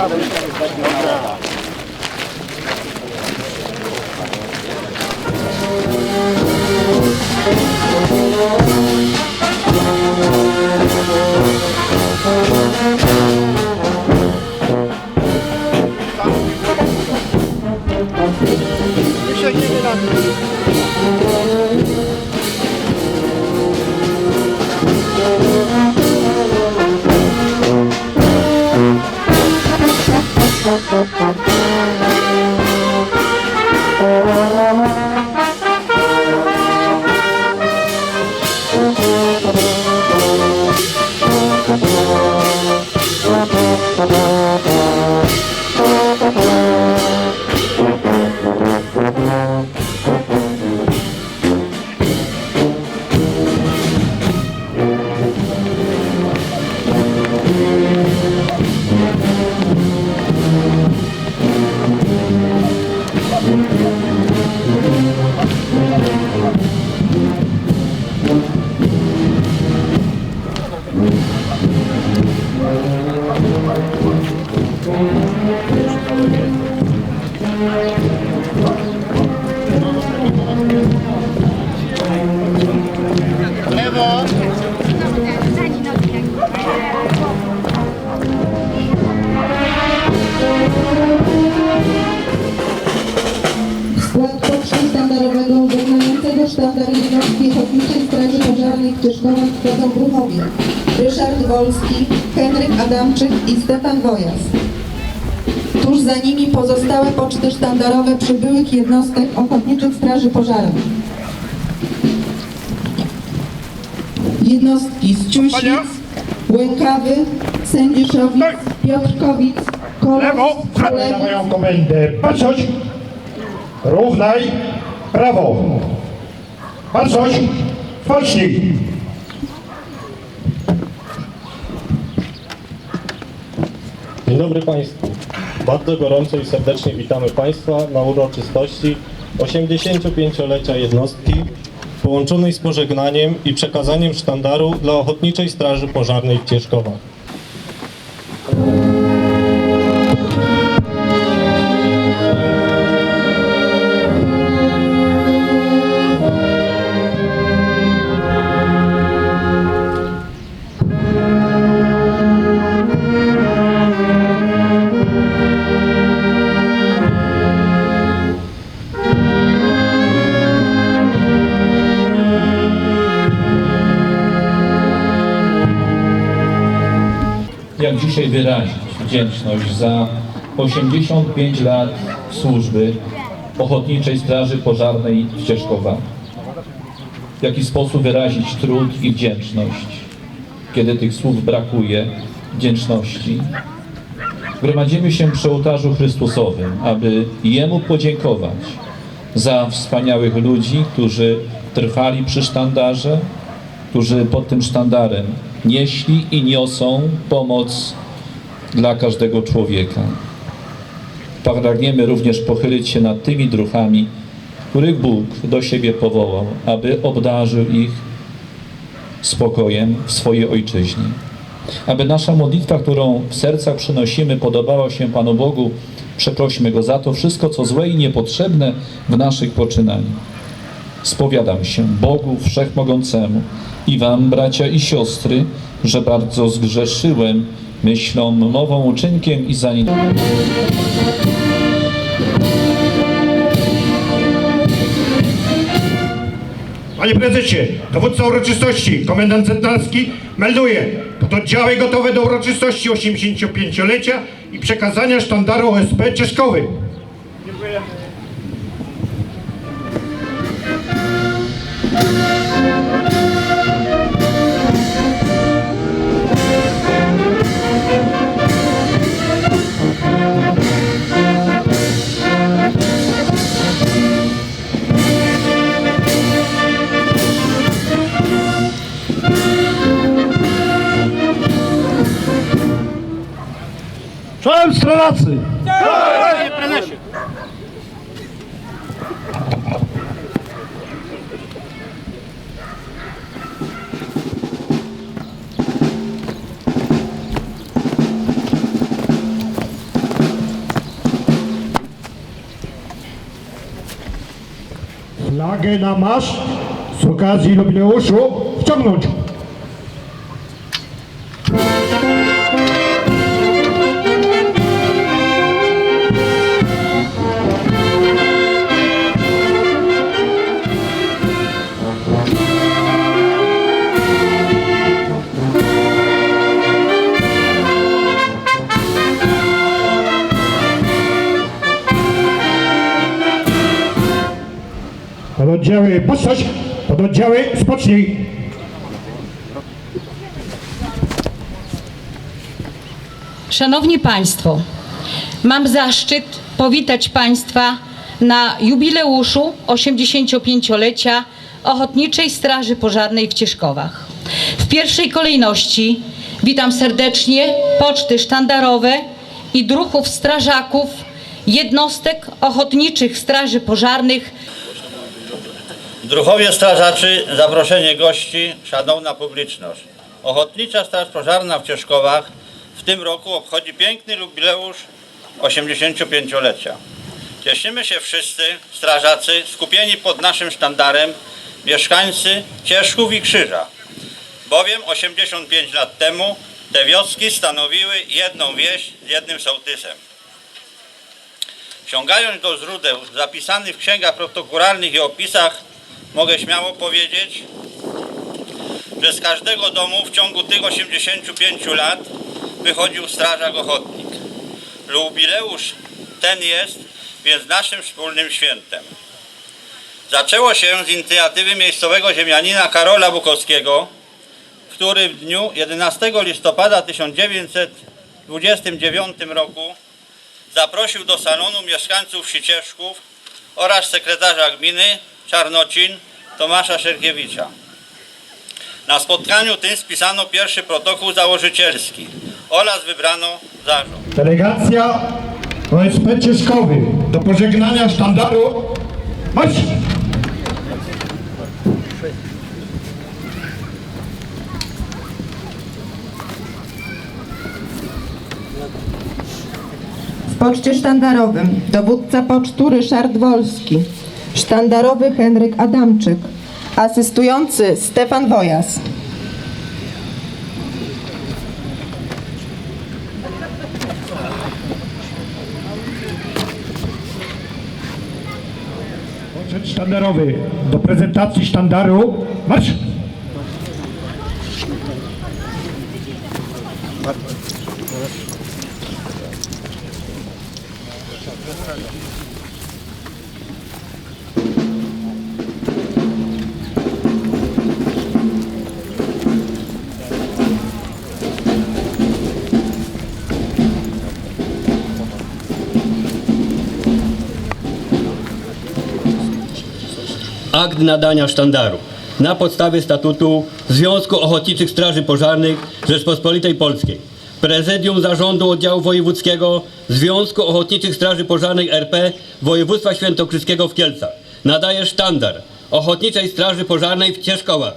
Bravo, W skład sztandar jednostki Ochotniczej Straży Pożarnej w Tyszkowach wchodzą druhowie Ryszard Wolski, Henryk Adamczyk i Stefan Wojas. Tuż za nimi pozostałe poczty sztandarowe przybyłych jednostek Ochotniczych Straży Pożarnych. Jednostki z Ciuśnic, Łękawy, Sędziszowic, Piotrkowic, Kolow, Lewo, moją komendę. Patrzeć. Równaj. Prawo. Patrzeć. Spocznij. Dzień dobry Państwu. Bardzo gorąco i serdecznie witamy Państwa na uroczystości 85-lecia jednostki połączonej z pożegnaniem i przekazaniem sztandaru dla Ochotniczej Straży Pożarnej w Cieszkowach. Wyrazić wdzięczność za 85 lat służby Ochotniczej Straży Pożarnej w Cieszkowach. W jaki sposób wyrazić trud i wdzięczność, kiedy tych słów brakuje, wdzięczności. Gromadzimy się przy ołtarzu Chrystusowym, aby Jemu podziękować za wspaniałych ludzi, którzy trwali przy sztandarze, którzy pod tym sztandarem nieśli i niosą pomoc dla każdego człowieka. Pragniemy również pochylić się nad tymi druhami, których Bóg do siebie powołał, aby obdarzył ich spokojem w swojej ojczyźnie. Aby nasza modlitwa, którą w sercach przynosimy, podobała się Panu Bogu, przeprośmy Go za to wszystko, co złe i niepotrzebne w naszych poczynaniach. Spowiadam się Bogu Wszechmogącemu i Wam, bracia i siostry, że bardzo zgrzeszyłem myślą, mową, uczynkiem i zaniedbaniem. Panie prezesie, dowódca uroczystości, komendant Centralski melduje. Pododdziały gotowe do uroczystości 85-lecia i przekazania sztandaru OSP Cieszkowy. Czołem strażacy! Panie prezesie! Flagę na masz z okazji jubileuszu wciągnąć. Pododdziały, postać, pododdziały, spocznij. Szanowni Państwo, mam zaszczyt powitać Państwa na jubileuszu 85-lecia Ochotniczej Straży Pożarnej w Cieszkowach. W pierwszej kolejności witam serdecznie poczty sztandarowe i druhów strażaków jednostek ochotniczych Straży Pożarnych Druhowie strażaczy, zaproszenie gości, szanowna publiczność. Ochotnicza Straż Pożarna w Cieszkowach w tym roku obchodzi piękny jubileusz 85-lecia. Cieszymy się wszyscy strażacy skupieni pod naszym sztandarem, mieszkańcy Cieszków i Krzyża, bowiem 85 lat temu te wioski stanowiły jedną wieś z jednym sołtysem. Sięgając do źródeł zapisanych w księgach protokolarnych i opisach, mogę śmiało powiedzieć, że z każdego domu w ciągu tych 85 lat wychodził strażak ochotnik. Jubileusz ten jest więc naszym wspólnym świętem. Zaczęło się z inicjatywy miejscowego ziemianina Karola Bukowskiego, który w dniu 11 listopada 1929 roku zaprosił do salonu mieszkańców wsi Cieszków oraz sekretarza gminy Czarnocin Tomasza Szerkiewicza. Na spotkaniu tym spisano pierwszy protokół założycielski oraz wybrano zarząd. Delegacja OSP Cieszkowy do pożegnania sztandaru. Marsz! W poczcie sztandarowym dowódca pocztu Ryszard Wolski, sztandarowy Henryk Adamczyk, asystujący Stefan Wojas. Sztandarowy do prezentacji sztandaru. Marsz! Akt nadania sztandaru na podstawie statutu Związku Ochotniczych Straży Pożarnych Rzeczpospolitej Polskiej. Prezydium Zarządu Oddziału Wojewódzkiego Związku Ochotniczych Straży Pożarnych RP Województwa Świętokrzyskiego w Kielcach. Nadaje sztandar Ochotniczej Straży Pożarnej w Cieszkowach.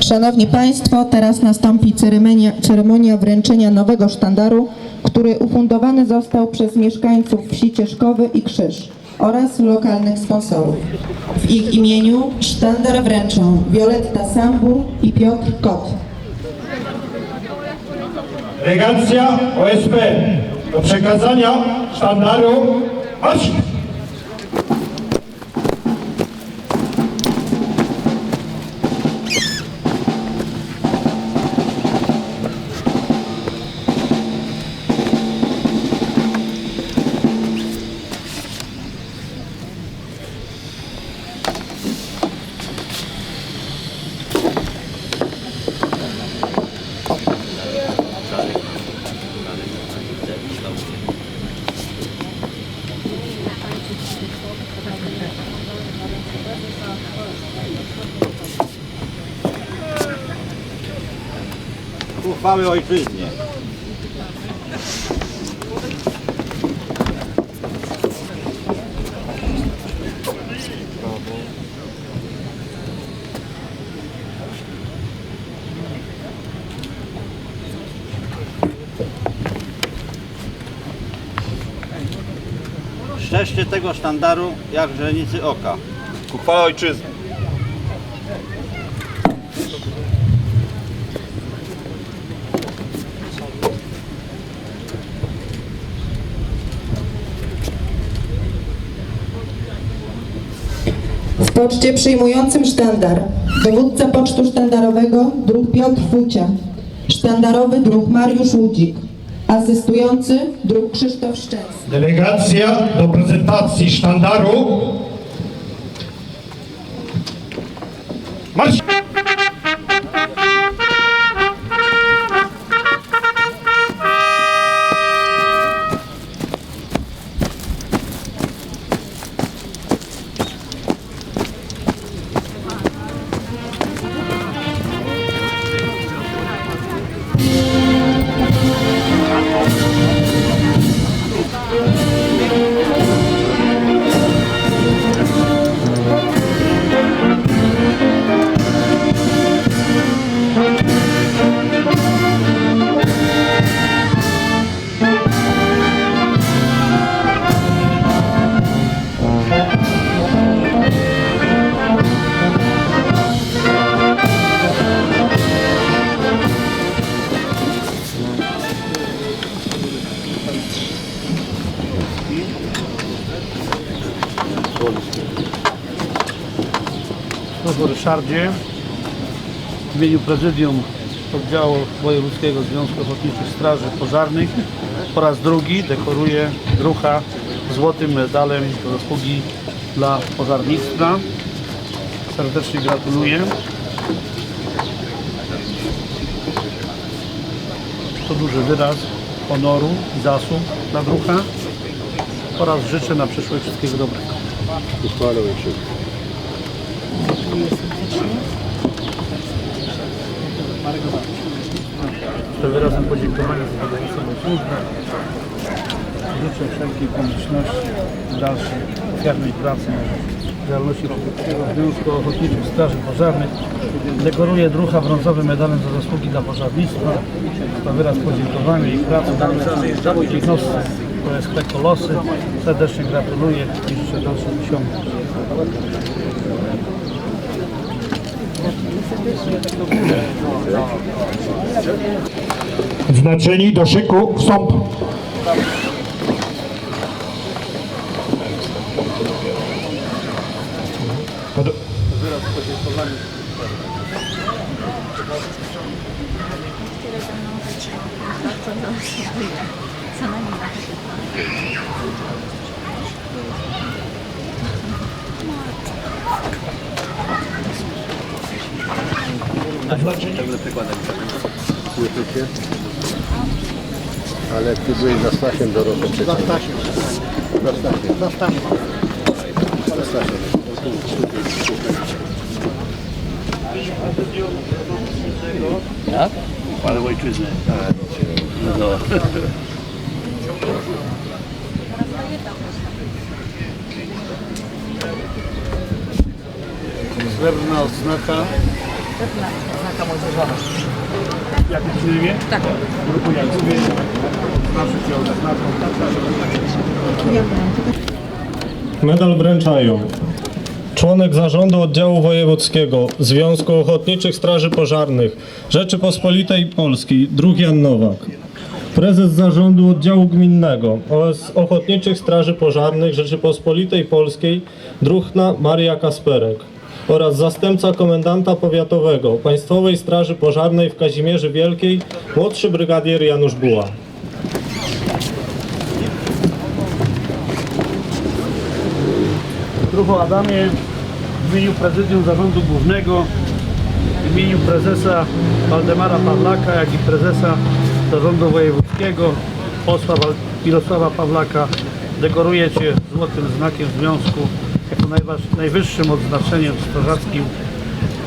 Szanowni Państwo, teraz nastąpi ceremonia, ceremonia wręczenia nowego sztandaru, który ufundowany został przez mieszkańców wsi Cieszkowy i Krzyż oraz lokalnych sponsorów. W ich imieniu sztandar wręczą Wioletta Sambur i Piotr Kot. Delegacja OSP do przekazania sztandaru. Marsz! Uchwały ojczyźnie. Strzeżcie tego sztandaru jak źrenicy oka. Ku ojczyzny. W poczcie przyjmującym sztandar dowódca pocztu sztandarowego druh Piotr Fucia, sztandarowy druh Mariusz Łudzik, asystujący druh Krzysztof Szczęsny. Delegacja do prezentacji sztandaru. Marsz! Ryszardzie. W imieniu Prezydium Oddziału Wojewódzkiego Związku Ochotniczych Straży Pożarnych po raz drugi dekoruję drucha złotym medalem do zasługi dla pożarnictwa. Serdecznie gratuluję. To duży wyraz honoru i zasług dla drucha oraz życzę na przyszłość wszystkiego dobrego. To wyrazem podziękowania za poświęconą służbę. Życzę wszelkiej pomyślności w dalszej ofiarnej pracy na działalności Polskiego Związku Ochotniczych Straży Pożarnych. Dekoruję drucha brązowym medalem za zasługi dla pożarnictwa. To wyraz podziękowania i pracy dla jednostce OSP Kolosy. Serdecznie gratuluję i życzę dalszych osiągnięć. Wznaczeni do szyku wstąp. Pod... Ale jak ty byłeś za Stasiem dorosłym. Za Stasiem. Za Stasiem. Za Stasiem. Za Stasiem. Ale ojczyzny. Srebrna odznaka. Odznaka młodzieżowa. Jak na imię? Tak. Grupu Jakubię. Znaczy cię odznaką. Medal wręczają członek zarządu oddziału wojewódzkiego Związku Ochotniczych Straży Pożarnych Rzeczypospolitej Polskiej, druh Jan Nowak. Prezes zarządu oddziału gminnego oraz Ochotniczych Straży Pożarnych Rzeczypospolitej Polskiej, druhna Maria Kasperek. Oraz zastępca komendanta powiatowego Państwowej Straży Pożarnej w Kazimierzy Wielkiej, młodszy brygadier Janusz Buła. Druhu Adamie, w imieniu Prezydium Zarządu Głównego, w imieniu prezesa Waldemara Pawlaka, jak i prezesa Zarządu Wojewódzkiego, posła Mirosława Pawlaka, dekoruję Cię złotym znakiem związku najwyższym odznaczeniem strażackim,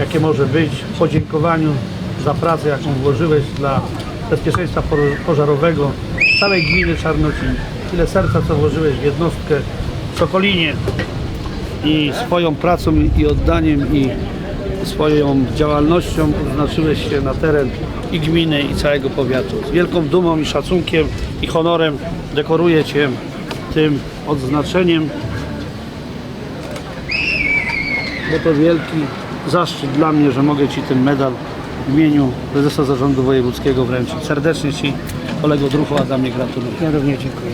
jakie może być, w podziękowaniu za pracę, jaką włożyłeś dla bezpieczeństwa pożarowego całej gminy Czarnocin. Tyle serca, co włożyłeś w jednostkę Sokolinie, i swoją pracą i oddaniem i swoją działalnością odznaczyłeś się na teren i gminy i całego powiatu. Z wielką dumą i szacunkiem i honorem dekoruję Cię tym odznaczeniem. Bo to wielki zaszczyt dla mnie, że mogę Ci ten medal w imieniu prezesa zarządu wojewódzkiego wręczyć. Serdecznie Ci kolego Druchu Adamie gratuluję. Ja również dziękuję.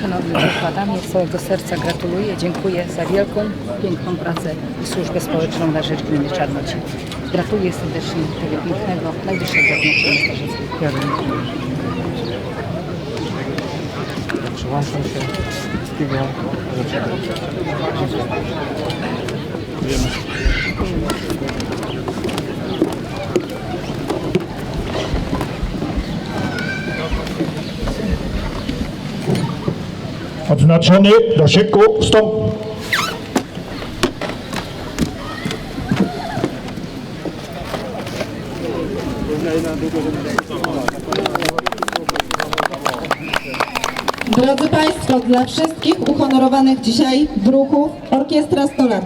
Szanowny Duchu Adamie, z całego serca gratuluję, dziękuję za wielką, piękną pracę i służbę społeczną na rzecz gminy Czarnoci. Gratuluję serdecznie tego pięknego, najwyższego starzyckiego. Ja dziękuję. Przyłączam się życzenia. Odznaczony do sieku wstąp. Drodzy Państwo, dla wszystkich uhonorowanych dzisiaj druhów Orkiestra 100 lat.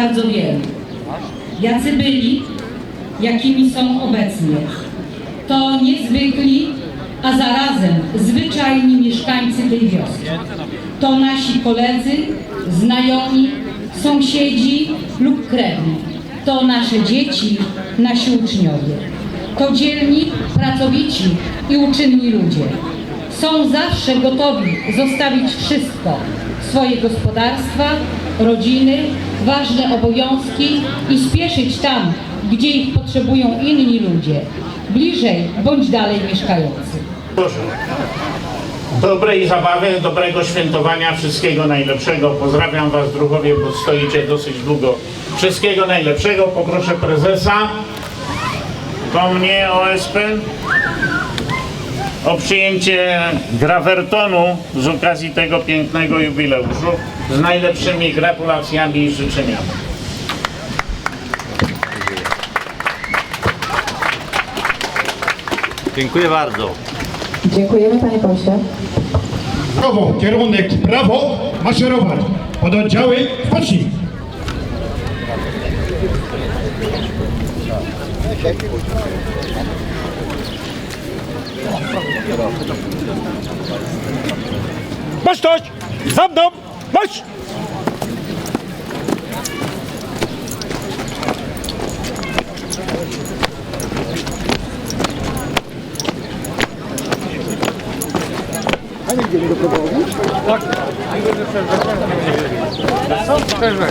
Bardzo wielu. Jacy byli, jakimi są obecnie. To niezwykli, a zarazem zwyczajni mieszkańcy tej wioski. To nasi koledzy, znajomi, sąsiedzi lub krewni. To nasze dzieci, nasi uczniowie. To dzielni, pracowici i uczynni ludzie. Są zawsze gotowi zostawić wszystko, swoje gospodarstwa, rodziny, ważne obowiązki i spieszyć tam, gdzie ich potrzebują inni ludzie, bliżej bądź dalej mieszkający. Proszę. Dobrej zabawy, dobrego świętowania, wszystkiego najlepszego. Pozdrawiam Was, drugowie, bo stoicie dosyć długo. Wszystkiego najlepszego. Poproszę prezesa, po mnie OSP, o przyjęcie grawertonu z okazji tego pięknego jubileuszu z najlepszymi gratulacjami i życzeniami. Dziękuję bardzo. Dziękujemy Panie Pośle. Prawo, kierunek prawo, maszerować. Pododdziały, Baştaş! Samdam! Baş! Hani geliyor bu kadar olmuş? Bak. Sen sen sen. Sen sen sen.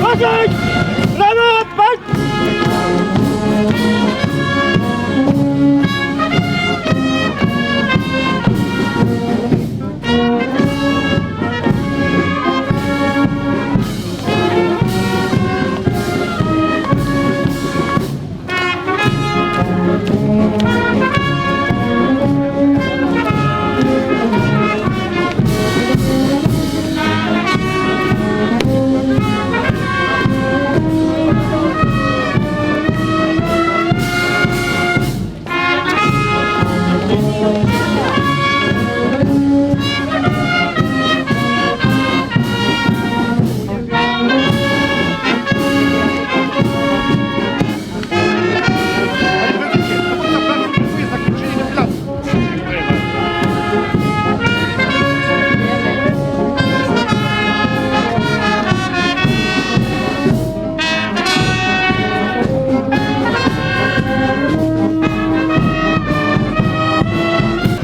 Patrick!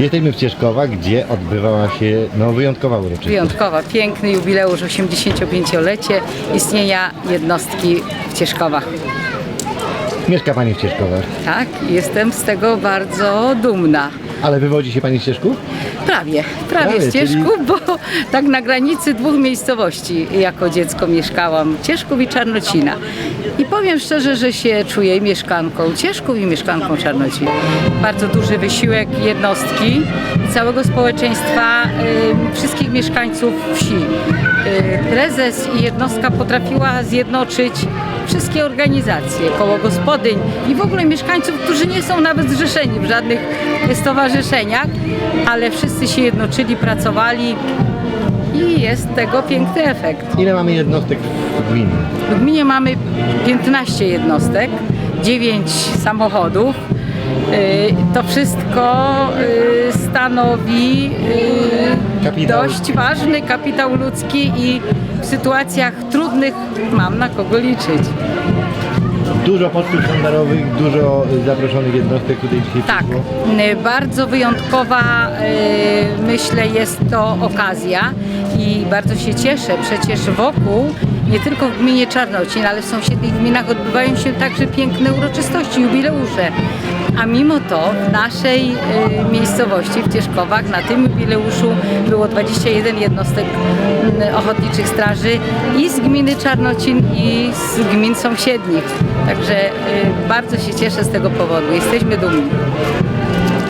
Jesteśmy w Cieszkowach, gdzie odbywała się no, wyjątkowa uroczystość. Wyjątkowa, piękny jubileusz 85-lecie istnienia jednostki w Cieszkowach. Mieszka Pani w Cieszkowach, Tak, jestem z tego bardzo dumna. Ale wywodzi się Pani z Cieszków? Prawie, prawie, Prawie, z Cieszków, bo tak na granicy dwóch miejscowości jako dziecko mieszkałam, Cieszków i Czarnocina. I powiem szczerze, że się czuję mieszkanką Cieszków i mieszkanką Czarnocina. Bardzo duży wysiłek jednostki i całego społeczeństwa, y, wszystkich mieszkańców wsi. Y, prezes i jednostka potrafiła zjednoczyć wszystkie organizacje, koło gospodyń i w ogóle mieszkańców, którzy nie są nawet zrzeszeni w żadnych stowarzyszeniach, ale wszyscy się jednoczyli, pracowali i jest tego piękny efekt. Ile mamy jednostek w gminie? W gminie mamy 15 jednostek, 9 samochodów. Y, To wszystko y, stanowi y, Kapitał. dość ważny kapitał ludzki i w sytuacjach trudnych mam na kogo liczyć. Dużo pocztów sztandarowych, dużo zaproszonych jednostek tutaj dzisiaj Tak, przyszło. y, bardzo wyjątkowa y, myślę jest to okazja i bardzo się cieszę. Przecież wokół, nie tylko w gminie Czarnocin, ale w sąsiednich gminach odbywają się także piękne uroczystości, jubileusze. A mimo to w naszej y, miejscowości, w Cieszkowach, na tym jubileuszu było 21 jednostek mm, ochotniczych straży i z gminy Czarnocin i z gmin sąsiednich. Także y, bardzo się cieszę z tego powodu. Jesteśmy dumni.